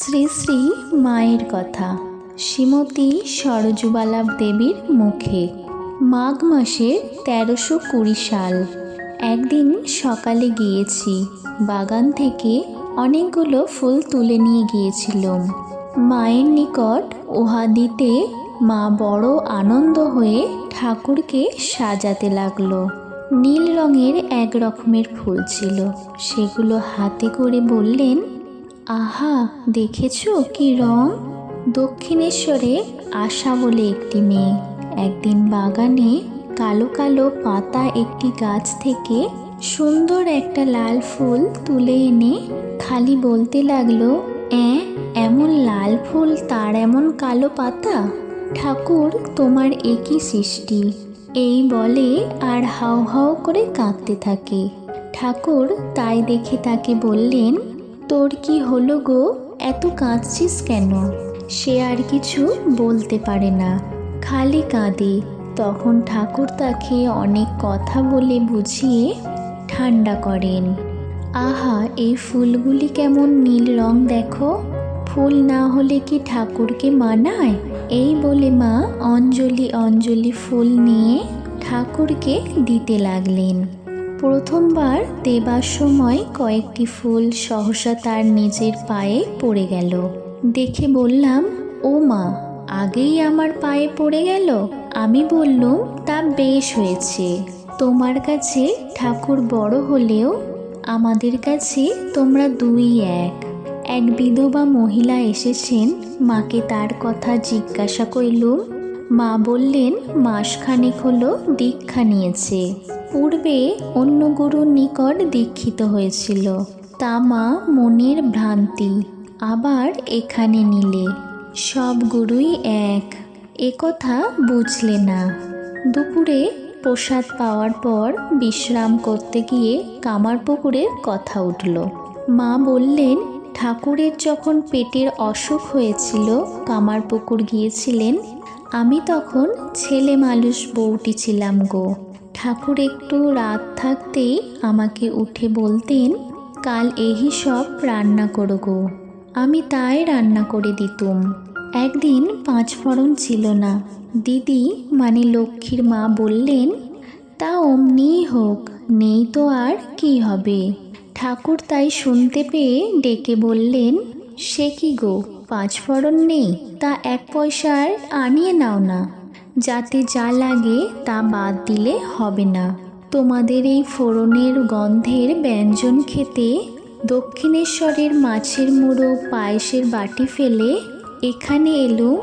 শ্রী শ্রী মায়ের কথা। শ্রীমতী সরজুবালা দেবীর মুখে। মাঘ মাসের তেরোশো কুড়ি সাল। একদিন সকালে গিয়েছি। বাগান থেকে অনেকগুলো ফুল তুলে নিয়ে গিয়েছিলাম। মায়ের নিকট উহা দিতে মা বড় আনন্দ হয়ে ঠাকুরকে সাজাতে লাগল। নীল রঙের এক রকমের ফুল ছিল। সেগুলো হাতে করে বললেন আহা, দেখেছ কি রং? দক্ষিণেশ্বরে আশা বলে একটি মেয়ে। একদিন বাগানে কালো কালো পাতা একটি গাছ থেকে সুন্দর একটা লাল ফুল তুলে এনে খালি বলতে লাগল, অ্যাঁ, এমন লাল ফুল, তার এমন কালো পাতা? ঠাকুর, তোমার একই সৃষ্টি। এই বলে আর হাও হাও করে কাঁদতে থাকে। ঠাকুর তাই দেখে তাকে বললেন তোর কি হলো গো? এত কাঁদছিস কেন? সে আর কিছু বলতে পারে না। খালি কাঁদে। তখন ঠাকুর তাকে অনেক কথা বলে বুঝিয়ে ঠান্ডা করেন। আহা, এই ফুলগুলি কেমন নীল রং দেখো। ফুল না হলে কি ঠাকুরকে মানায়? এই বলে মা অঞ্জলি অঞ্জলি ফুল নিয়ে ঠাকুরকে দিতে লাগলেন। প্রথমবার দেবার সময় কয়েকটি ফুল সহসা তার নিজের পায়ে পড়ে গেল। দেখে বললাম, ও মা, আগেই আমার পায়ে পড়ে গেল? আমি বললুম, তা বেশ হয়েছে। তোমার কাছে ঠাকুর বড় হলেও আমাদের কাছে তোমরা দুই এক। এক বিধবা মহিলা এসেছেন, মাকে তার কথা জিজ্ঞাসা করলুম। মা বললেন, মাসখানেক হলো, দীক্ষা নিয়েছে। পূর্বে অন্য গুরুর নিকট দীক্ষিত হয়েছিল। তামা মনের ভ্রান্তি আবার এখানে নিলে। সব গুরুই এক। একথা বুঝলে না। দুপুরে প্রসাদ পাওয়ার পর বিশ্রাম করতে গিয়ে কামার কামারপুকুরের কথা উঠল। মা বললেন, ঠাকুরের যখন পেটের অসুখ হয়েছিল, কামারপুকুর গিয়েছিলেন, আমি তখন ছেলে মানুষ বউটি ছিলাম গো। ঠাকুর একটু রাত থাকতেই আমাকে উঠে বলতেন, কাল এই সব রান্না করো গো। আমি তাই রান্না করে দিতুম। একদিন পাঁচ ফড়ন ছিল না। দিদি মানে লক্ষ্মীর মা বললেন, তা অমনিই হোক, নেই তো আর কি হবে? ঠাকুর তাই শুনতে পেয়ে ডেকে বললেন, সে কি গো, পাঁচ ফড়ন নেই, তা এক পয়সার আনিয়ে নাও না। যাতে যা লাগে তা বাদ দিলে হবে না। তোমাদের এই ফোড়নের গন্ধের ব্যঞ্জন খেতে দক্ষিণেশ্বরের মাছের মুড়ো পায়েসের বাটি ফেলে এখানে এলো।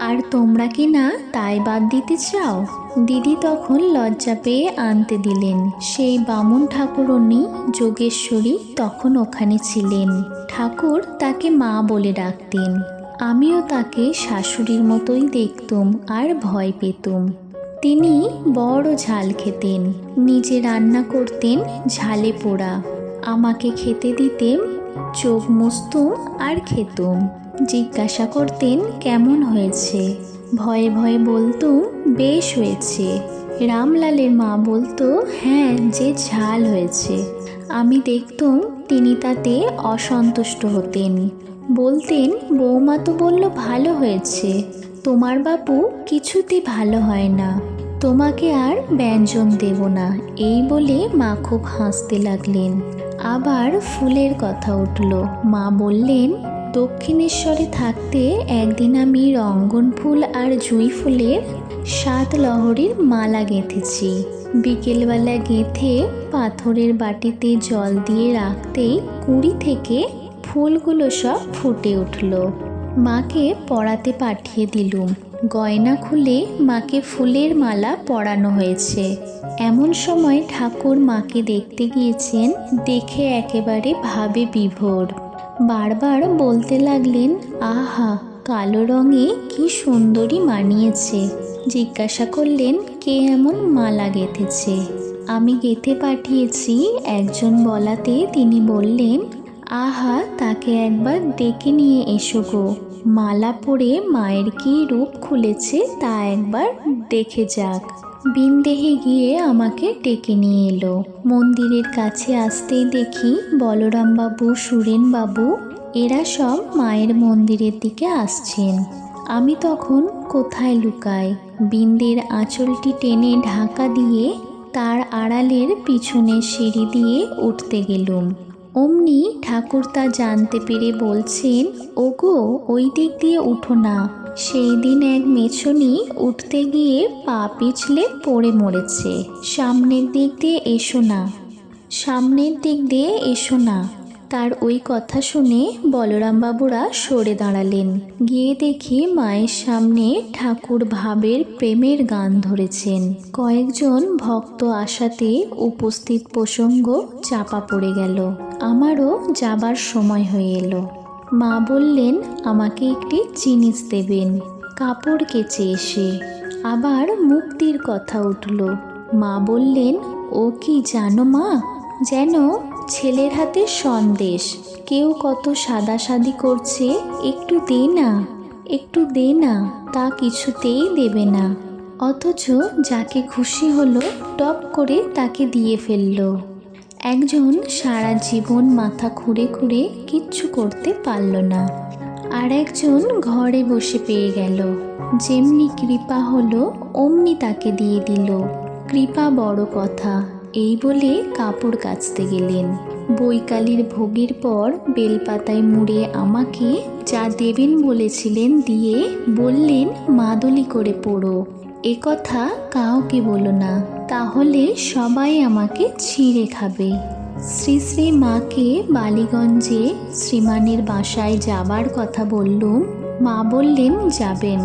আর তোমরা কি না তাই বাদ দিতে চাও? দিদি তখন লজ্জা পেয়ে আনতে দিলেন। সেই বামুন ঠাকুরনি যোগেশ্বরী তখন ওখানে ছিলেন। ঠাকুর তাকে মা বলে ডাকতেন। আমিও তাকে শাশুড়ির মতোই দেখতুম আর ভয় পেতুম। তিনি বড় ঝাল খেতেন, নিজে রান্না করতেন ঝালে পোড়া। আমাকে খেতে দিতেন, চোখ মুছতুম আর খেতুম। জিজ্ঞাসা করতেন, কেমন হয়েছে? ভয়ে ভয়ে বলতুম, বেশ হয়েছে। রামলালের মা বলতো হ্যাঁ যে ঝাল হয়েছে। আমি দেখতুম, তিনি তাতে অসন্তুষ্ট হতেন। বলতেন, বৌমা তো বলল ভালো হয়েছে। তোমার বাপু কিছুতে ভালো হয় না। তোমাকে আর ব্যঞ্জন দেব না। এই বলে মা খুব হাসতে লাগলেন। আবার ফুলের কথা উঠল। মা বললেন, দক্ষিণেশ্বরে থাকতে একদিন আমি রঙ্গন ফুল আর জুঁই ফুলের সাত লহরীর মালা গেঁথেছি। বিকেলবেলা গেঁথে পাথরের বাটিতে জল দিয়ে রাখতেই কুড়ি থেকে ফুলগুলো সব ফুটে উঠল। মাকে পড়াতে পাঠিয়ে দিলুম। গয়না খুলে মাকে ফুলের মালা পরানো হয়েছে। এমন সময় ঠাকুর মাকে দেখতে গিয়েছেন, দেখে একেবারে ভাবে বিভোর। বারবার বলতে লাগলেন, আহা, কালো রঙে কি সুন্দরী মানিয়েছে। জিজ্ঞাসা করলেন, কে এমন মালা গেঁথেছে? আমি গেঁথে পাঠিয়েছি একজন বলাতে। তিনি বললেন আহা, তাকে একবার ডেকে নিয়ে এসো গো। মালা পরে মায়ের কি রূপ খুলেছে তা একবার দেখে যাক। বিনদেহে গিয়ে আমাকে ডেকে নিয়ে এলো। মন্দিরের কাছে আসতেই দেখি বলরামবাবু, সুরেনবাবু, এরা সব মায়ের মন্দিরের দিকে আসছেন। আমি তখন কোথায় লুকাই? বিন্দের আঁচলটি টেনে ঢাকা দিয়ে তার আড়ালের পিছনের সিঁড়ি দিয়ে উঠতে গেলুম। অমনি ঠাকুর তা জানতে পেরে বলছেন, ওগো, ওই দিক দিয়ে উঠো না। সেই দিন এক মেছনি উঠতে গিয়ে পা পিছলে পড়ে মরেছে। সামনের দিক দিয়ে এসো না। সামনের দিক দিয়ে এসো না। তার ওই কথা শুনে বলরাম বাবুরা সরে দাঁড়ালেন। গিয়ে দেখি মায়ের সামনে ঠাকুর ভাবের প্রেমের গান ধরেছেন। কয়েকজন ভক্ত আসাতে উপস্থিত প্রসঙ্গ চাপা পড়ে গেল। আমারও যাবার সময় হয়ে এলো। মা বললেন, আমাকে একটি জিনিস দেবেন। কাপড় কেচে এসে আবার মুক্তির কথা উঠল। মা বললেন, ও কি জানো মা? যেন ছেলের হাতে সন্দেশ। কেউ কত সাদাসাদি করছে, একটু দে না, একটু দে না, তা কিছুতেই দেবে না। অথচ যাকে খুশি হলো, টপ করে তাকে দিয়ে ফেলল। একজন সারা জীবন মাথা খুঁড়ে খুঁড়ে কিচ্ছু করতে পারল না। আর একজন ঘরে বসে পেয়ে গেল। যেমনি কৃপা হলো, অমনি তাকে দিয়ে দিল। কৃপা বড় কথা। এই বলে কাপড় কাচতে গেলেন। বৈকালীর ভোগের পর বেলপাতায় মুড়ে আমাকে যা দেবেন বলেছিলেন দিয়ে বললেন, মাদলি করে পড়ো। এ কথা কাউকে বলো না। তাহলে সবাই আমাকে ছিঁড়ে খাবে। শ্রী শ্রী মাকে বালিগঞ্জে শ্রীমানের বাসায় যাবার কথা বললুম। মা বললেন, যাবেন।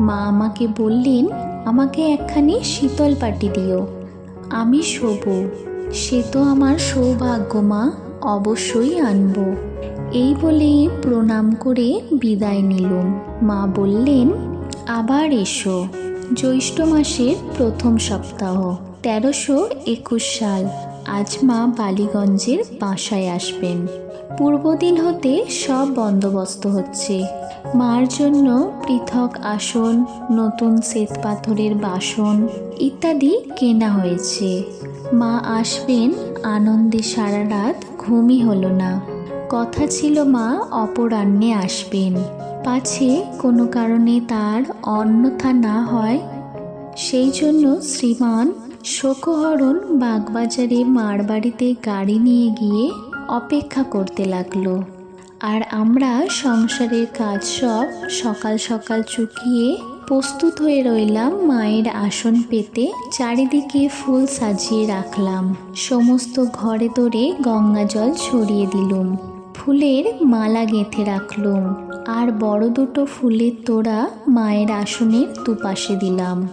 মা আমাকে বললেন, আমাকে একখানি শীতল পাটি দিও। আমি শোবো, সে তো আমার সৌভাগ্য মা, অবশ্যই আনব। এই বলে প্রণাম করে বিদায় নিলুম। মা বললেন, আবার এসো, জ্যৈষ্ঠ মাসের প্রথম সপ্তাহ, তেরোশো একুশ সাল। আজ মা বালিগঞ্জের বাসায় আসবেন। পূর্বদিন হতে সব বন্দোবস্ত হচ্ছে। মার জন্য পৃথক আসন, নতুন শ্বেত পাথরের বাসন ইত্যাদি কেনা হয়েছে। মা আসবেন, আনন্দে সারা রাত ঘুমই হলো না। কথা ছিল মা অপরাহ্নে আসবেন। পাছে কোনো কারণে তার অন্যথা না হয়, সেই জন্য শ্রীমান শোকহরণ বাগবাজারে মার বাড়িতে গাড়ি নিয়ে গিয়ে অপেক্ষা করতে লাগল। আর আমরা সংসারের কাজ সব সকাল সকাল চুকিয়ে প্রস্তুত হয়ে রইলাম মায়ের আসন পেতে, চারিদিকে ফুল সাজিয়ে রাখলাম। সমস্ত ঘরে দরে গঙ্গা জল ছড়িয়ে দিলুম। ফুলের মালা গেঁথে রাখলুম। আর বড় দুটো ফুলের তোড়া মায়ের আসনের দুপাশে দিলাম।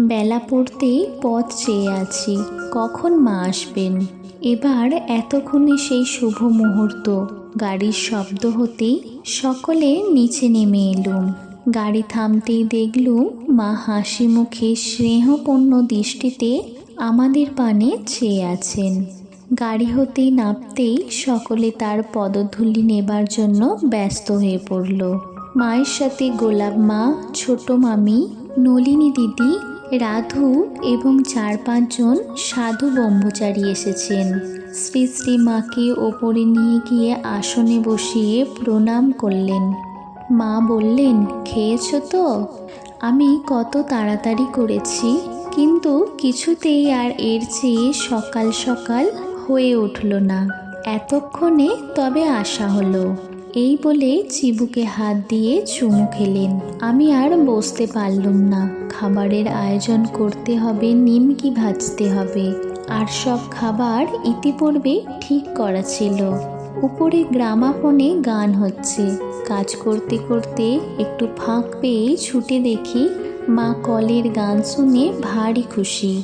বেলা পড়তেই পথ চেয়ে আছি, কখন মা আসবেন? এবার এতক্ষণে সেই শুভ মুহূর্ত। গাড়ির শব্দ হতেই সকলে নিচে নেমে এলুম। গাড়ি থামতেই দেখলুম মা হাসি মুখে স্নেহপূর্ণ দৃষ্টিতে আমাদের পানে চেয়ে আছেন। গাড়ি হতেই নামতেই সকলে তার পদধূলি নেবার জন্য ব্যস্ত হয়ে পড়ল। মায়ের সাথে গোলাপ মা, ছোট মামি, নলিনী দিদি রাধু এবং চার পাঁচজন সাধু ব্রহ্মচারী এসেছেন। শ্রী শ্রী মাকে ওপরে নিয়ে গিয়ে আসনে বসিয়ে প্রণাম করলেন। মা বললেন, খেয়েছো তো? আমি কত তাড়াতাড়ি করেছি, কিন্তু কিছুতেই আর এর চেয়ে সকাল সকাল হয়ে উঠল না। এতক্ষণে তবে আসা হলো। এই বলে চিবুকে হাত দিয়ে চুমু খেলেন। আমি আর বসতে পারলুম না। খাবারের আয়োজন করতে হবে, নিমকি ভাজতে হবে। আর সব খাবার ইতিপূর্বে ঠিক করা ছিল। উপরে গ্রামাফোনে গান হচ্ছে। কাজ করতে করতে একটু ফাঁক পেয়ে ছুটে দেখি মা কলের গান শুনে ভারী খুশি।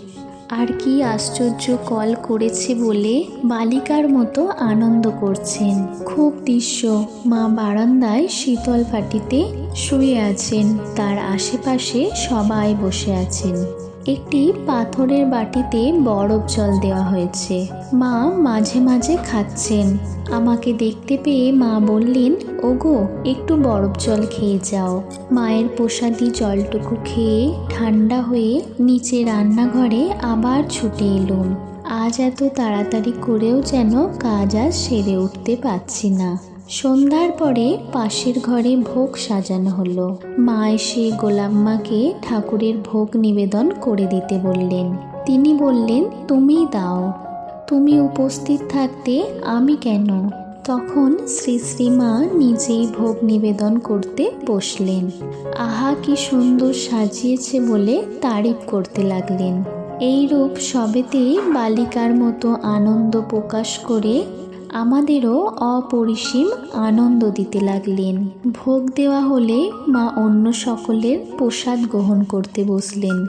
আর কি আশ্চর্য কল করেছে বলে বালিকার মতো আনন্দ করছেন। খুব দৃশ্য মা বারান্দায় শীতল ফাটিতে শুয়ে আছেন। তার আশেপাশে সবাই বসে আছেন। একটি পাথরের বাটিতে বরফ জল দেওয়া হয়েছে। মা মাঝে মাঝে খাচ্ছেন। আমাকে দেখতে পেয়ে মা বললেন, ওগো, একটু বরফ জল খেয়ে যাও। মায়ের প্রসাদি জলটুকু খেয়ে ঠান্ডা হয়ে নিচে রান্নাঘরে আবার ছুটে এলুম। আজ এত তাড়াতাড়ি করেও যেন কাজ আজ সেরে উঠতে পারছি না। সন্ধ্যার পরে পাশের ঘরে ভোগ সাজানো হলো। মা এসে গোলাম্মাকে ঠাকুরের ভোগ নিবেদন করে দিতে বললেন। তিনি বললেন তুমিই দাও। তুমি উপস্থিত থাকতে আমি কেন? তখন শ্রী শ্রীমা নিজেই ভোগ নিবেদন করতে বসলেন। আহা, কি সুন্দর সাজিয়েছে বলে তারিফ করতে লাগলেন। এই রূপ সবেতেই বালিকার মতো আনন্দ প্রকাশ করে আমাদেরও অপরিসীম আনন্দ দিতে লাগলেন। ভোগ দেওয়া হলে মা অন্য সকলের প্রসাদ গ্রহণ করতে বসলেন।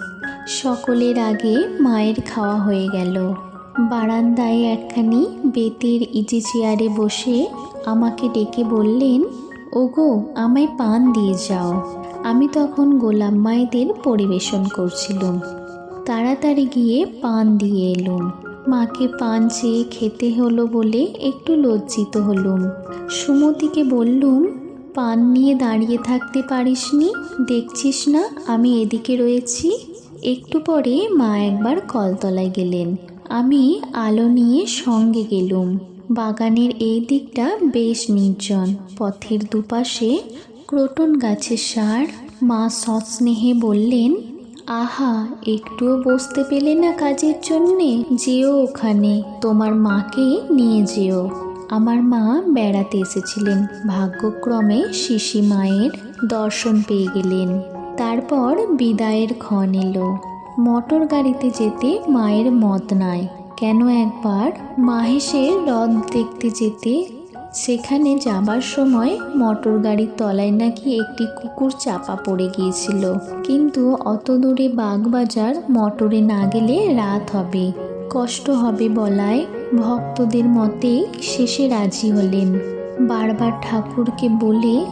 সকলের আগে মায়ের খাওয়া হয়ে গেল। বারান্দায় একখানি বেতের ইজি চেয়ারে বসে আমাকে ডেকে বললেন, ওগো, আমায় পান দিয়ে যাও। আমি তখন গোলাম মায়েদের পরিবেশন করছিলাম। তাড়াতাড়ি গিয়ে পান দিয়ে এলুম। মাকে পান চেয়ে খেতে হলো বলে একটু লজ্জিত হলুম। সুমতিকে বললুম, পান নিয়ে দাঁড়িয়ে থাকতে পারিসনি, দেখছিস না আমি এদিকে রয়েছি? একটু পরে মা একবার কলতলায় গেলেন। আমি আলো নিয়ে সঙ্গে গেলুম। বাগানের এই দিকটা বেশ নির্জন। পথের দুপাশে ক্রোটন গাছের সার মা সস্নেহে বললেন আহা, একটুও বসতে পেলে না কাজের জন্যে? যেও ওখানে, তোমার মাকে নিয়ে যেও। আমার মা বেড়াতে এসেছিলেন। ভাগ্যক্রমে শিশি মায়ের দর্শন পেয়ে গেলেন। তারপর বিদায়ের ক্ষণ এলো। মোটর গাড়িতে যেতে মায়ের মত নাই। কেন একবার মাহেশের হ্রদ দেখতে যেতে সেখানে যাবার সময় মোটর গাড়ির তলায় নাকি একটি কুকুর চাপা পড়ে গিয়েছিল। কিন্তু অত দূরে বাগবাজার মোটরে না গেলে রাত হবে। কষ্ট হবে বলায় ভক্তদের মতে শেষে রাজি হলেন। বারবার ঠাকুরকে বলে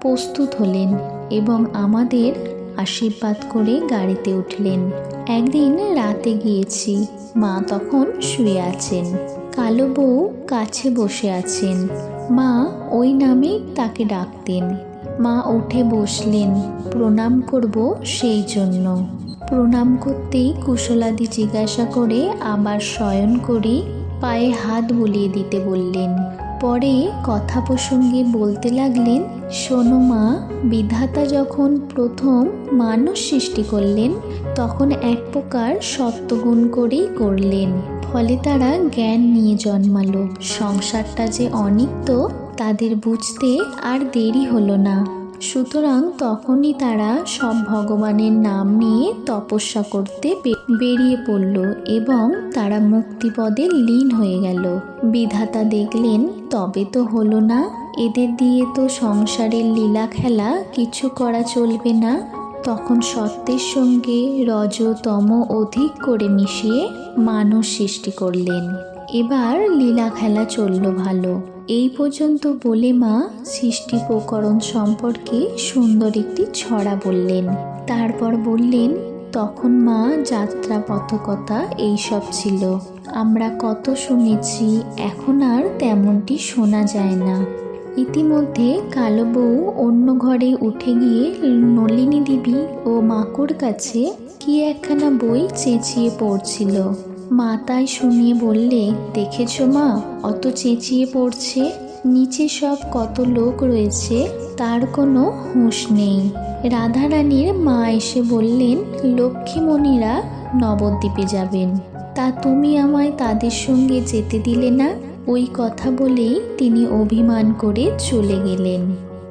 প্রস্তুত হলেন এবং আমাদের আশীর্বাদ করে গাড়িতে উঠলেন। একদিন রাতে গিয়েছি, মা তখন শুয়ে আছেন। কালো বউ কাছে বসে আছেন। মা ওই নামে তাকে ডাকতেন। মা উঠে বসলেন। প্রণাম করব সেই জন্য। প্রণাম করতেই কুশলাদি জিজ্ঞাসা করে আবার শয়ন করে পায়ে হাত বুলিয়ে দিতে বললেন। পরে কথা প্রসঙ্গে বলতে লাগলেন, শোনো মা, বিধাতা যখন প্রথম মানুষ সৃষ্টি করলেন, তখন এক প্রকার সত্যগুণ করেই করলেন। ফলে তারা জ্ঞান নিয়ে জন্মালো। সংসারটা যে অনিত্য, তাদের বুঝতে আর দেরি হলো না। সুতরাং তখনই তারা সব ভগবানের নাম নিয়ে তপস্যা করতে বেরিয়ে পড়ল এবং তারা মুক্তিপদে লীন হয়ে গেল। বিধাতা দেখলেন, তবে তো হলো না। এদের দিয়ে তো সংসারের লীলা খেলা কিছু করা চলবে না। তখন সত্যের সঙ্গে রজ তম অধিক করে মিশিয়ে মানুষ সৃষ্টি করলেন। এবার লীলা খেলা চলল ভালো। এই পর্যন্ত বলে মা সৃষ্টি প্রকরণ সম্পর্কে সুন্দর একটি ছড়া বললেন। তারপর বললেন, তখন মা যাত্রা পথকতা এইসব ছিল। আমরা কত শুনেছি, এখন আর তেমনটি শোনা যায় না। ইতিমধ্যে কালো বউ অন্য ঘরে উঠে গিয়ে নলিনী দেবী ও মাকুর কাছে কি একখানা বই চেঁচিয়ে পড়ছিল। মা তাই শুনিয়ে বললে, দেখেছ মা, অত চেঁচিয়ে পড়ছে। নিচে সব কত লোক রয়েছে, তার কোনো হুঁশ নেই। রাধারানীর মা এসে বললেন, লক্ষ্মীমণিরা নবদ্বীপে যাবেন। তা তুমি আমায় তাদের সঙ্গে যেতে দিলে না? ওই কথা বলেই তিনি অভিমান করে চলে গেলেন।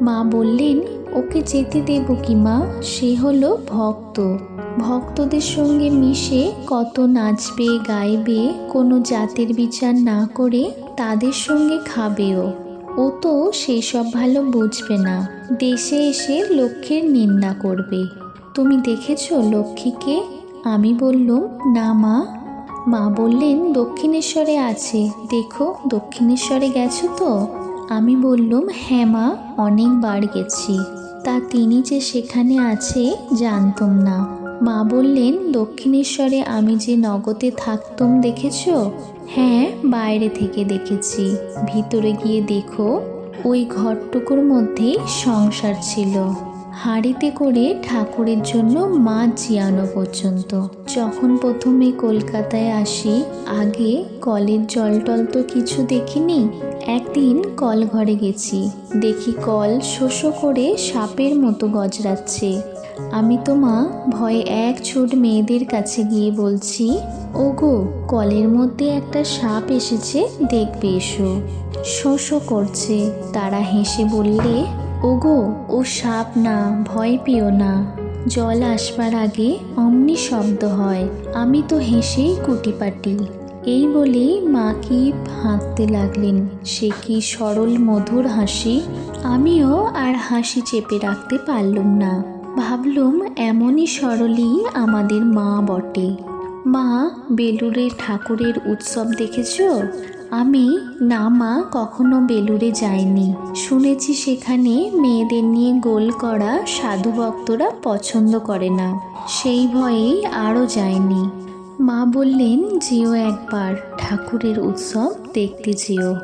মা বললেন, ওকে যেতে দেব কি মা? সে হলো ভক্ত। ভক্তদের সঙ্গে মিশে কত নাচবে, গাইবে, কোনো জাতের বিচার না করে তাদের সঙ্গে খাবেও। ও তো সেসব ভালো বুঝবে না। দেশে এসে লক্ষ্যের নিন্দা করবে। তুমি দেখেছ লক্ষ্মীকে? আমি বললুম, না মা। মা বললেন, দক্ষিণেশ্বরে আছে। দেখো, দক্ষিণেশ্বরে গেছো তো? আমি বললুম হ্যাঁ মা অনেকবার গেছি। তা তিনি যে সেখানে আছে, জানতাম না। মা বললেন, দক্ষিণেশ্বরে আমি যে নগদে থাকতুম দেখেছ? হ্যাঁ বাইরে থেকে দেখেছি। ভিতরে গিয়ে দেখো, ওই ঘরটুকুর মধ্যে সংসার ছিল। হাঁড়িতে করে ঠাকুরের জন্য মাছ জিয়ানো পর্যন্ত। যখন প্রথমে কলকাতায় আসি, আগে কলের জল টল তো কিছু দেখিনি, একদিন কল ঘরে গেছি। দেখি কল শোষ করে সাপের মতো গজরাচ্ছে। আমি তো মা ভয়ে এক ছোট মেয়েদের কাছে গিয়ে বলছি, ওগো, কলের মধ্যে একটা সাপ এসেছে, দেখবে এসো। শোষ করছে। তারা হেসে বললে ওগো, ও সাপ না, ভয় পেও না। জল আসবার আগে অমনি শব্দ হয়। আমি তো হেসেই কুটিপাটি। এই বলে মা কি হাঁকতে লাগলেন? সে কি সরল মধুর হাসি? আমিও আর হাসি চেপে রাখতে পারলুম না। ভাবলুম এমনই সরলই আমাদের মা বটে। মা বেলুরের ঠাকুরের উৎসব দেখেছ? আমি না মা, কখনো বেলুরে যাইনি। শুনেছি সেখানে মেয়েদের নিয়ে গোল করা সাধু ভক্তরা পছন্দ করে না। সেই ভয়েই আরও যায়নি মা বললেন, যেও একবার, ঠাকুরের উৎসব দেখতে যেও।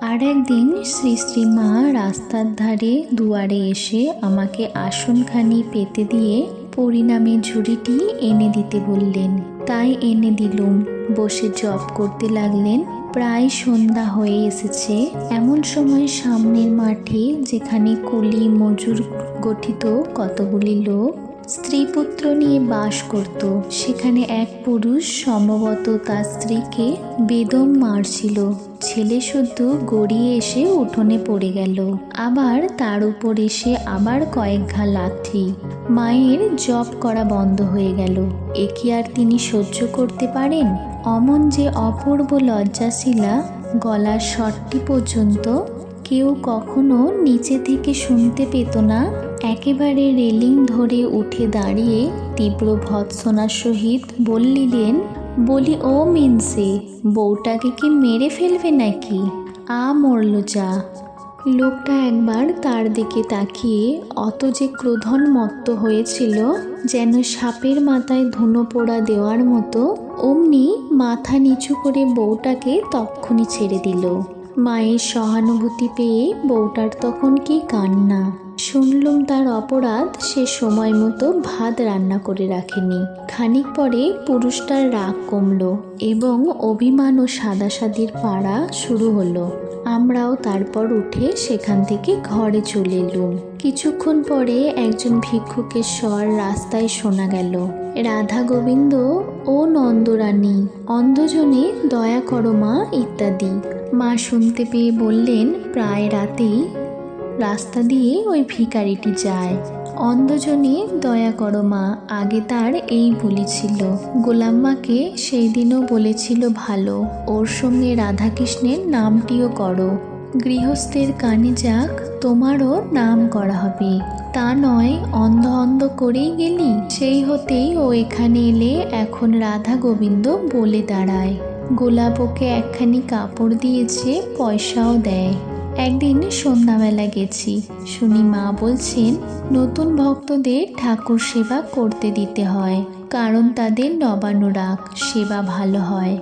আর একদিন শ্রী শ্রী মা রাস্তার ধারে দুয়ারে এসে আমাকে আসনখানি পেতে দিয়ে পরিণামে ঝুড়িটি এনে দিতে বললেন। তাই এনে দিলুম। বসে জব করতে লাগলেন। প্রায় সন্ধ্যা হয়ে এসেছে। এমন সময় সামনের মাঠে যেখানে কুলি, মজুর গঠিত কতগুলি লোক স্ত্রী পুত্র নিয়ে বাস করত, সেখানে এক পুরুষ সম্ভবত তার স্ত্রীকে বেদম মারছিল। ছেলে শুদ্ধ গড়িয়ে এসে উঠোনে পড়ে গেল। আবার তার উপর এসে আবার কয়েক ঘা লাথি। মায়ের জব করা বন্ধ হয়ে গেল। এ কি আর তিনি সহ্য করতে পারেন? অমন যে অপূর্ব লজ্জাশীলা গলার শটটি পর্যন্ত কেউ কখনো নিচে থেকে শুনতে পেত না। একেবারে রেলিং ধরে উঠে দাঁড়িয়ে তীব্র ভৎসনার সহিত বললিলেন, বলি, ও মিনসে, বউটাকে কি মেরে ফেলবে নাকি? আ মরল যা। লোকটা একবার তার দিকে তাকিয়ে অত যে ক্রোধন মত্ত হয়েছিল, যেন সাপের মাথায় ধুনো পোড়া দেওয়ার মতো, অমনি মাথা নিচু করে বউটাকে তক্ষুনি ছেড়ে দিল। মায়ের সহানুভূতি পেয়ে বউটার তখন কি কান্না। শুনলুম তার অপরাধ, সে সময় মতো ভাত রান্না করে রাখেনি। খানিক পরে পুরুষটার রাগ কমল এবং অভিমান ও সাদাসাদির পাড়া শুরু হলো। আমরাও তারপর উঠে সেখান থেকে ঘরে চলে এলুম। কিছুক্ষণ পরে একজন ভিক্ষুকের স্বর রাস্তায় শোনা গেল। রাধা গোবিন্দ ও নন্দরানী, অন্ধজনে দয়া করো মা ইত্যাদি। মা শুনতে পেয়ে বললেন, প্রায় রাতেই রাস্তা দিয়ে ওই ভিকারিটি যায়। অন্ধজনে দয়া করো মা, আগে তার এই বলি ছিল। গোলাম্মাকে সেই দিনও বলেছিল ভালো। ওর সঙ্গে রাধাকৃষ্ণের নামটিও করো। গৃহস্থের কানে যাক, তোমারও নাম করা হবে। তা নয়, অন্ধ অন্ধ করেই গেলি? সেই হতেই ও এখানে এলে এখন রাধা গোবিন্দ বলে দাঁড়ায়। গোলাপ ওকে একখানি কাপড় দিয়েছে, পয়সাও দেয়। একদিন সন্ধ্যাবেলা গেছি। শুনি মা বলছেন, নতুন ভক্তদের ঠাকুর সেবা করতে দিতে হয়, কারণ তাদের নবানুরাগ সেবা ভালো হয়।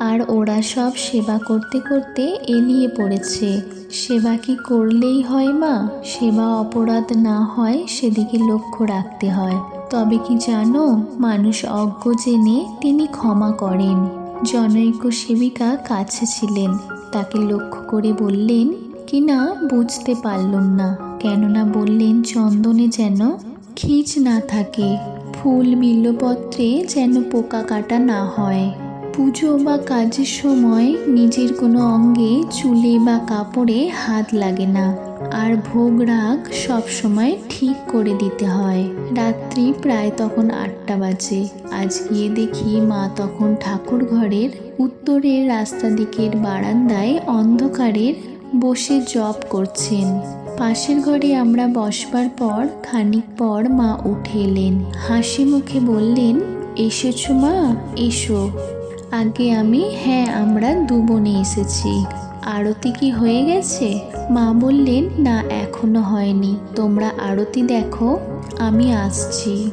আর ওরা সব সেবা করতে করতে এলিয়ে পড়েছে। সেবা কি করলেই হয় মা? সেবা অপরাধ না হয় সেদিকে লক্ষ্য রাখতে হয়। তবে কি জানো, মানুষ অজ্ঞ জেনে তিনি ক্ষমা করেন। জনৈক সেবিকা কাছে ছিলেন। তাকে লক্ষ্য করে বললেন কি না বুঝতে পারলুম না। কেননা বললেন, চন্দনে যেন খিচ না থাকে, ফুল বিল্লপত্রে যেন পোকা কাটা না হয়। পুজো বা কাজের সময় নিজের কোনো অঙ্গে চুলে বা কাপড়ে হাত লাগে না। আর ভোগ রাগ সবসময় ঠিক করে দিতে হয়। রাত্রি প্রায় তখন আটটা বাজে। আজ গিয়ে দেখি মা তখন ঠাকুর ঘরের উত্তরের রাস্তা দিকের বারান্দায় অন্ধকারের বসে জব করছেন। পাশের ঘরে আমরা বসবার পর, খানিক পর মা উঠে এলেন। হাসি মুখে বললেন, এসেছ মা, এসো। আগে আমি হ্যাঁ আমরা দু বোনে এসেছি। আরতি কি হয়ে গেছে? মা বললেন, না, এখনও হয়নি। তোমরা আরতি দেখো, আমি আসছি।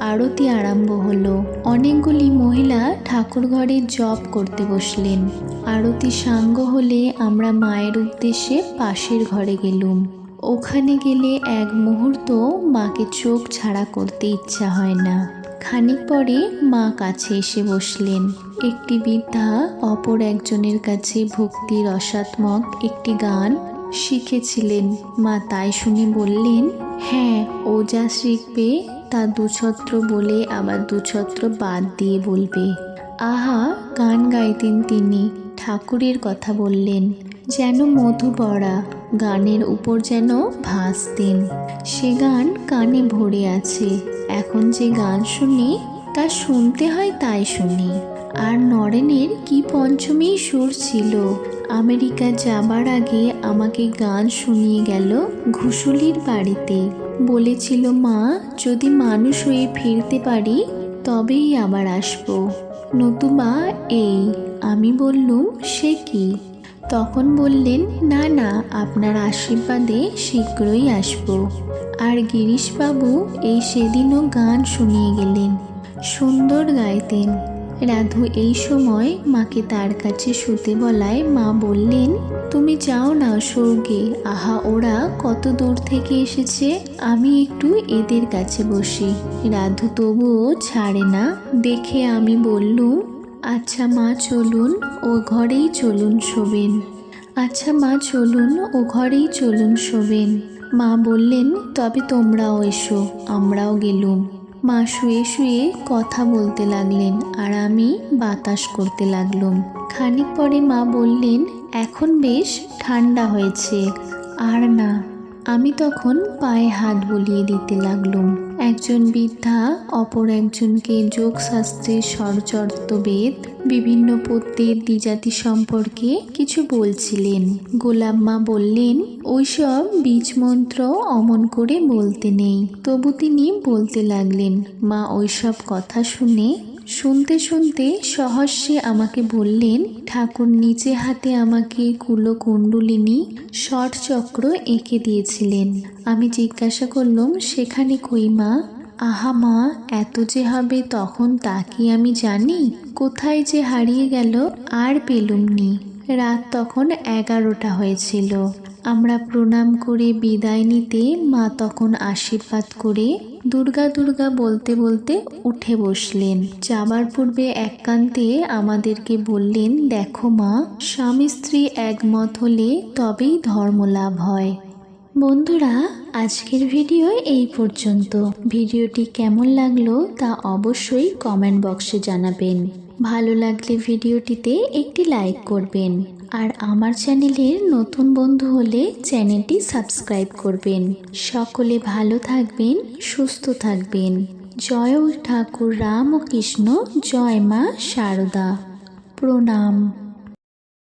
আরতি আরম্ভ হলো। অনেকগুলি মহিলা ঠাকুর ঘরে জব করতে বসলেন। আরতি সাঙ্গ হলে আমরা মায়ের উদ্দেশ্যে পাশের ঘরে গেলুম। ওখানে গেলে এক মুহূর্ত মাকে চোখ ছাড়া করতে ইচ্ছা হয় না। খানিক পরে মা কাছে এসে বসলেন। একটি বৃদ্ধা অপর একজনের কাছে ভক্তির রসাত্মক একটি গান শিখেছিলেন। মা তাই শুনে বললেন হ্যাঁ ও যা শিখবে তা দুছত্র বলে আবার দুছত্র বাদ দিয়ে বলবে। আহা, গান গাইতেন তিনি, ঠাকুরের কথা বললেন। যেন মধু পড়া গানের উপর যেন ভাসতেন। সে গান কানে ভরে আছে। এখন যে গান শুনি, তা শুনতে হয় তাই শুনি। আর নরেনের কি পঞ্চমী সুর ছিল? আমেরিকা যাবার আগে আমাকে গান শুনিয়ে গেল ঘুষুলির বাড়িতে। বলেছিল, মা, যদি মানুষ হয়ে ফিরতে পারি, তবেই আবার আসব। নতুবা, এই। আমি বললুম, সে কি? তখন বললেন, না না, আপনার আশীর্বাদে শীঘ্রই আসব। আর গিরিশবাবু এই সেদিনও গান শুনিয়ে গেলেন, সুন্দর গাইতেন। রাধু এই সময় মাকে তার কাছে শুতে বলায়, মা বললেন, তুমি যাও না স্বর্গে। আহা, ওরা কত দূর থেকে এসেছে? আমি একটু এদের কাছে বসি। রাধু তবুও ছাড়ে না। দেখে আমি বললুম আচ্ছা মা, চলুন, ও ঘরেই চলুন শোবেন। আচ্ছা মা, চলুন, ও ঘরেই চলুন শোবেন। মা বললেন, তবে তোমরাও এসো, আমরাও গেলুম। মা শুয়ে শুয়ে কথা বলতে লাগলেন আর আমি বাতাস করতে লাগলুম। খানিক পরে মা বললেন, এখন বেশ ঠান্ডা হয়েছে। আর না। আমি তখন পায়ে হাত বুলিয়ে দিতে লাগলুম। একজন বৃদ্ধা, অপর একজনকে যোগশাস্ত্রের স্বরচর্তবেদ বিভিন্ন পদ্যের দ্বিজাতি সম্পর্কে কিছু বলছিলেন। গোলাম্মা বললেন, ওইসব বীজমন্ত্র অমন করে বলতে নেই। তবু তিনি বলতে লাগলেন, মা, ওইসব কথা শুনে শুনতে শুনতে সহস্যে আমাকে বললেন, ঠাকুর নিচে হাতে আমাকে কুলো কুণ্ডলিনী ষট চক্র এঁকে দিয়েছিলেন। আমি জিজ্ঞাসা করলাম, সেখানে কই মা? আহা মা, এত যে হবে তখন তা কি আমি জানি? কোথায় যে হারিয়ে গেল, আর পেলুমনি রাত তখন এগারোটা হয়েছিল। আমরা প্রণাম করে, বিদায় নিতে। মা তখন আশীর্বাদ করে দুর্গা দুর্গা বলতে বলতে উঠে বসলেন। যাবার পূর্বে একান্তে আমাদেরকে বললেন, দেখো মা, স্বামী স্ত্রী একমত হলে তবেই ধর্ম লাভ হয়। বন্ধুরা, আজকের ভিডিও এই পর্যন্ত। ভিডিওটি কেমন লাগল তা অবশ্যই কমেন্ট বক্সে জানাবেন। ভালো লাগলে ভিডিওটিতে একটি লাইক করবেন আর আমার চ্যানেলের নতুন বন্ধু হলে চ্যানেলটি সাবস্ক্রাইব করবেন। সকলে ভালো থাকবেন, সুস্থ থাকবেন। জয় ঠাকুর, রাম ও কৃষ্ণ, জয় মা শারদা প্রণাম।